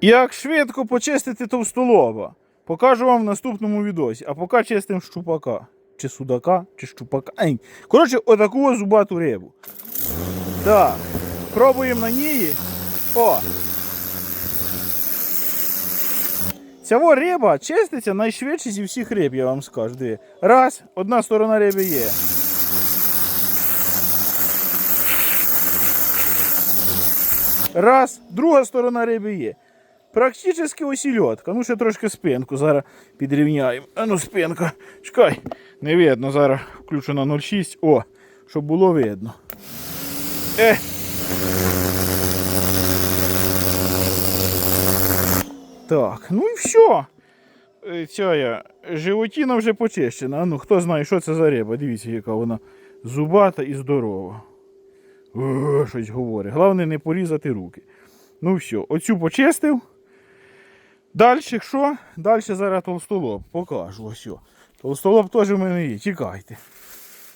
Як швидко почистити товстолоба, покажу вам в наступному відосі. А поки чистимо щупака. Чи судака, чи щупака. Ай. Коротше, отаку зубату рибу. Так, пробуємо на ній. О! Ця риба чиститься найшвидше зі всіх риб, я вам скажу. Диви. Раз, одна сторона риби є. Раз, друга сторона риби є. Практично осільотка. Ну, ще трошки спинку зараз підрівняємо. А ну, спинка. Чекай. Не видно, зараз включу на 0,6. О, щоб було видно. Е. Так, ну і все. Е, Ця животіна вже почищена. Ну, хто знає, що це за риба. Дивіться, яка вона зубата і здорова. О, щось говорить. Головне не порізати руки. Ну все, оцю почистив. Далі що? Далі зараз толстолоб. Покажу. Ось. Толстолоб теж в мене є. Чекайте.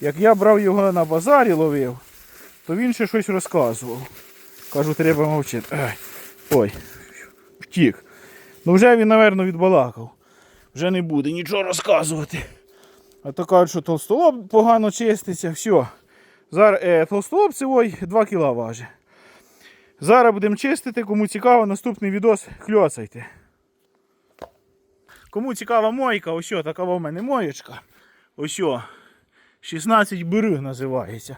Як я брав його на базарі ловив, то він ще щось розказував. Кажу, треба мовчати. Ай. Ой, втік. Ну вже він, напевно, відбалакав. Вже не буде нічого розказувати. А то кажуть, що толстолоб погано чиститься. Все. Зараз е, толстолоб цивой 2 кг важить. Зараз будемо чистити. Кому цікаво, наступний відос хльоцайте. Кому цікава мойка, ось така в мене моєчка. Ось о, 16 бери називається.